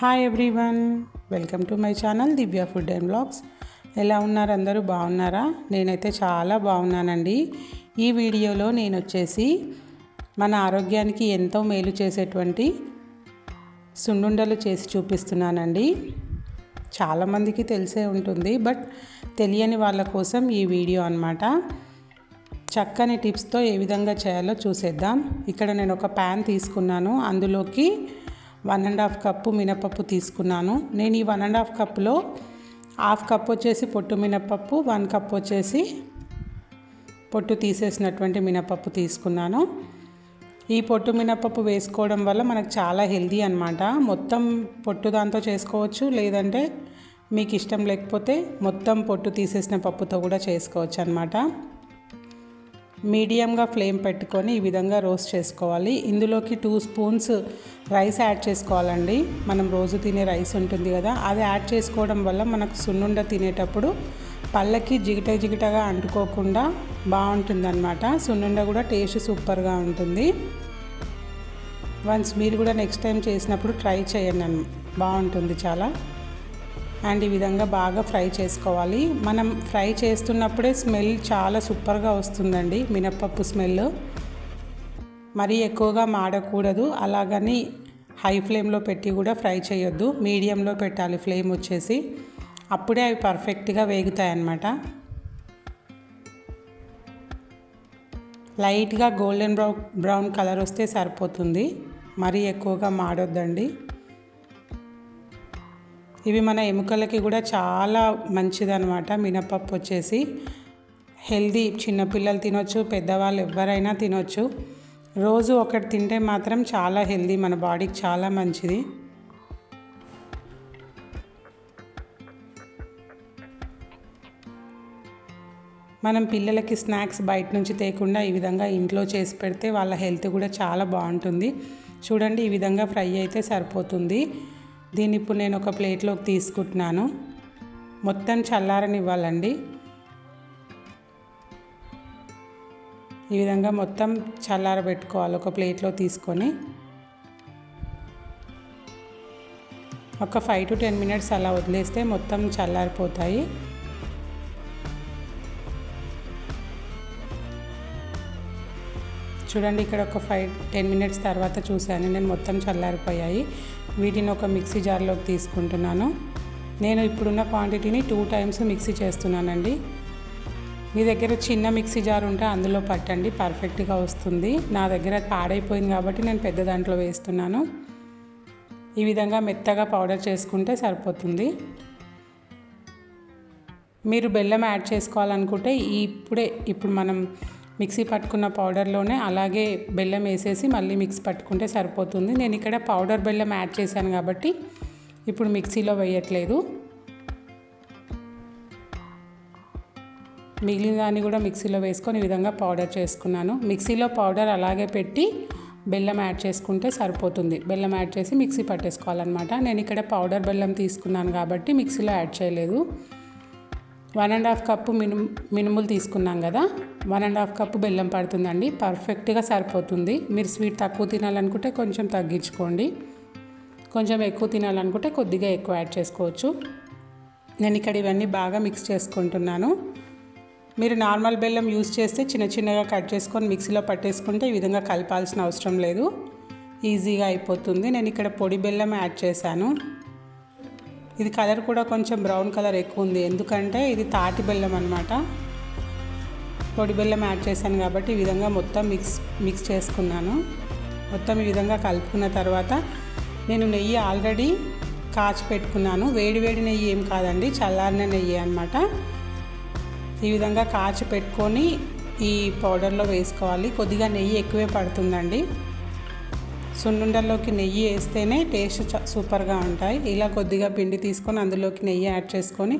Hi everyone welcome to my channel Divya food and blogs ఎలా ఉన్నారు అందరూ? బాగున్నారా? నేనైతే చాలా బాగున్నానండి. ఈ వీడియోలో నేను వచ్చేసి మన ఆరోగ్యానికి ఎంతో మేలు చేసేటువంటి సున్నుండలు చేసి చూపిస్తున్నానండి. చాలామందికి తెలిసే ఉంటుంది బట్ తెలియని వాళ్ళ కోసం ఈ వీడియో అనమాట చక్కని టిప్స్తో ఏ విధంగా చేయాలో చూసేద్దాం. ఇక్కడ నేను ఒక ప్యాన్ తీసుకున్నాను. అందులోకి వన్ అండ్ హాఫ్ కప్పు మినపప్పు తీసుకున్నాను. నేను ఈ వన్ అండ్ హాఫ్ కప్పులో హాఫ్ కప్ వచ్చేసి పొట్టు మినపప్పు వన్ కప్ వచ్చేసి పొట్టు తీసేసినటువంటి మినపప్పు తీసుకున్నాను. ఈ పొట్టు మినపప్పు వేసుకోవడం వల్ల మనకు చాలా హెల్దీ అనమాట మొత్తం పొట్టు దాంతో చేసుకోవచ్చు లేదంటే మీకు ఇష్టం లేకపోతే మొత్తం పొట్టు తీసేసిన పప్పుతో కూడా చేసుకోవచ్చు అనమాట మీడియంగా ఫ్లేమ్ పెట్టుకొని ఈ విధంగా రోస్ట్ చేసుకోవాలి. ఇందులోకి టూ స్పూన్స్ రైస్ యాడ్ చేసుకోవాలండి. మనం రోజు తినే రైస్ ఉంటుంది కదా అది యాడ్ చేసుకోవడం వల్ల మనకు సున్నుండ తినేటప్పుడు పళ్ళకి జిగిట జిగిటగా అంటుకోకుండా బాగుంటుందన్నమాట. సున్నుండ కూడా టేస్ట్ సూపర్గా ఉంటుంది. వన్స్ మీరు కూడా నెక్స్ట్ టైం చేసినప్పుడు ట్రై చేయండి బాగుంటుంది చాలా. అండ్ ఈ విధంగా బాగా ఫ్రై చేసుకోవాలి. మనం ఫ్రై చేస్తున్నప్పుడే స్మెల్ చాలా సూపర్గా వస్తుందండి మినప్పప్పు స్మెల్. మరీ ఎక్కువగా మాడకూడదు అలాగని హై ఫ్లేమ్లో పెట్టి కూడా ఫ్రై చేయొద్దు మీడియంలో పెట్టాలి ఫ్లేమ్ వచ్చేసి. అప్పుడే అవి పర్ఫెక్ట్గా వేగుతాయి అన్నమాట లైట్గా గోల్డెన్ బ్రౌన్ బ్రౌన్ కలర్ వస్తే సరిపోతుంది. మరీ ఎక్కువగా మాడొద్దండి. ఇవి మన ఎముకలకి కూడా చాలా మంచిదనమాట మినపప్పు వచ్చేసి హెల్దీ చిన్నపిల్లలు తినొచ్చు పెద్దవాళ్ళు ఎవరైనా తినొచ్చు. రోజు ఒకటి తింటే మాత్రం చాలా హెల్దీ మన బాడీకి చాలా మంచిది. మనం పిల్లలకి స్నాక్స్ బయట నుంచి తేకుండా ఈ విధంగా ఇంట్లో చేసి పెడితే వాళ్ళ హెల్త్ కూడా చాలా బాగుంటుంది. చూడండి ఈ విధంగా ఫ్రై అయితే సరిపోతుంది. దీన్ని ఇప్పుడు నేను ఒక ప్లేట్లోకి తీసుకుంటున్నాను. మొత్తం చల్లారని ఇవ్వాలండి ఈ విధంగా మొత్తం చల్లారబెట్టుకోవాలి ఒక ప్లేట్లో తీసుకొని. ఒక ఫైవ్ టు టెన్ మినిట్స్ అలా వదిలేస్తే మొత్తం చల్లారిపోతాయి. చూడండి ఇక్కడ ఒక ఫైవ్ టెన్ మినిట్స్ తర్వాత చూశాను నేను మొత్తం చల్లారిపోయాయి. వీటిని ఒక మిక్సీ జార్లోకి తీసుకుంటున్నాను. నేను ఇప్పుడున్న క్వాంటిటీని టూ టైమ్స్ మిక్సీ చేస్తున్నానండి. మీ దగ్గర చిన్న మిక్సీ జార్ ఉంటే అందులో పట్టండి పర్ఫెక్ట్గా వస్తుంది. నా దగ్గర పాడైపోయింది కాబట్టి నేను పెద్ద దాంట్లో వేస్తున్నాను. ఈ విధంగా మెత్తగా పౌడర్ చేసుకుంటే సరిపోతుంది. మీరు బెల్లం యాడ్ చేసుకోవాలనుకుంటే ఇప్పుడే ఇప్పుడు మనం మిక్సీ పట్టుకున్న పౌడర్లోనే అలాగే బెల్లం వేసేసి మళ్ళీ మిక్స్ పట్టుకుంటే సరిపోతుంది. నేను ఇక్కడ పౌడర్ బెల్లం యాడ్ చేశాను కాబట్టి ఇప్పుడు మిక్సీలో వేయట్లేదు. మిగిలిన దాన్ని కూడా మిక్సీలో వేసుకొని ఈ విధంగా పౌడర్ చేసుకున్నాను. మిక్సీలో పౌడర్ అలాగే పెట్టి బెల్లం యాడ్ చేసుకుంటే సరిపోతుంది. బెల్లం యాడ్ చేసి మిక్సీ పట్టేసుకోవాలన్నమాట. నేను ఇక్కడ పౌడర్ బెల్లం తీసుకున్నాను కాబట్టి మిక్సీలో యాడ్ చేయలేదు. వన్ అండ్ హాఫ్ కప్పు మిను మినుములు తీసుకున్నాం కదా. వన్ అండ్ హాఫ్ కప్పు బెల్లం పడుతుందండి. పర్ఫెక్ట్గా సరిపోతుంది. మీరు స్వీట్ తక్కువ తినాలనుకుంటే కొంచెం తగ్గించుకోండి. కొంచెం ఎక్కువ తినాలనుకుంటే కొద్దిగా ఎక్కువ యాడ్ చేసుకోవచ్చు. నేను ఇక్కడ ఇవన్నీ బాగా మిక్స్ చేసుకుంటున్నాను. మీరు నార్మల్ బెల్లం యూస్ చేస్తే చిన్న చిన్నగా కట్ చేసుకొని మిక్సీలో పట్టేసుకుంటే ఈ విధంగా కలపాల్సిన అవసరం లేదు. ఈజీగా అయిపోతుంది. నేను ఇక్కడ పొడి బెల్లం యాడ్ చేశాను. ఇది కలర్ కూడా కొంచెం బ్రౌన్ కలర్ ఎక్కువ ఉంది. ఎందుకంటే ఇది తాటి బెల్లం అనమాట పొడి బెల్లం యాడ్ చేశాను కాబట్టి ఈ విధంగా మొత్తం మిక్స్ మిక్స్ చేసుకున్నాను. మొత్తం ఈ విధంగా కలుపుకున్న తర్వాత నేను నెయ్యి ఆల్రెడీ కాచి పెట్టుకున్నాను. వేడి వేడి నెయ్యి ఏం కాదండి చల్లారిన నెయ్యి అనమాట ఈ విధంగా కాచి పెట్టుకొని ఈ పౌడర్లో వేసుకోవాలి. కొద్దిగా నెయ్యి ఎక్కువే పడుతుందండి. సున్నుండల్లోకి నెయ్యి వేస్తేనే టేస్ట్ సూపర్గా ఉంటాయి. ఇలా కొద్దిగా పిండి తీసుకొని అందులోకి నెయ్యి యాడ్ చేసుకొని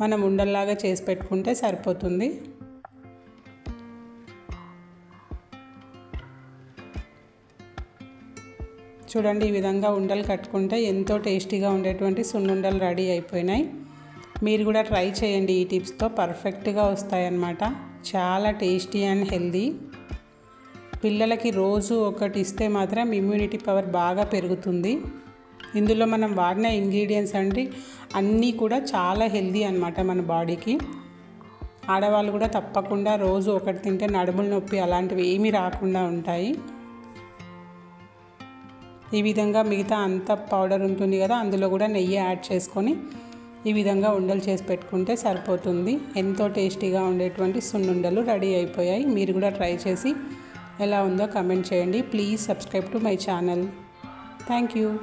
మనం ఉండల్లాగా చేసి పెట్టుకుంటే సరిపోతుంది. చూడండి ఈ విధంగా ఉండలు కట్టుకుంటే ఎంతో టేస్టీగా ఉండేటువంటి సున్నుండలు రెడీ అయిపోయినాయి. మీరు కూడా ట్రై చేయండి ఈ టిప్స్తో పర్ఫెక్ట్గా వస్తాయన్నమాట. చాలా టేస్టీ అండ్ హెల్దీ పిల్లలకి రోజు ఒకటి ఇస్తే మాత్రం ఇమ్యూనిటీ పవర్ బాగా పెరుగుతుంది. ఇందులో మనం వాడిన ఇంగ్రీడియంట్స్ అంటే అన్నీ కూడా చాలా హెల్దీ అనమాట మన బాడీకి. ఆడవాళ్ళు కూడా తప్పకుండా రోజు ఒకటి తింటే నడుముల నొప్పి అలాంటివి ఏమీ రాకుండా ఉంటాయి. ఈ విధంగా మిగతా అంత పౌడర్ ఉంటుంది కదా అందులో కూడా నెయ్యి యాడ్ చేసుకొని ఈ విధంగా ఉండలు చేసి పెట్టుకుంటే సరిపోతుంది. ఎంతో టేస్టీగా ఉండేటువంటి సున్నుండలు రెడీ అయిపోయాయి. మీరు కూడా ట్రై చేసి ఎలా ఉందో కమెంట్ చేయండి. Please subscribe to my channel. Thank you.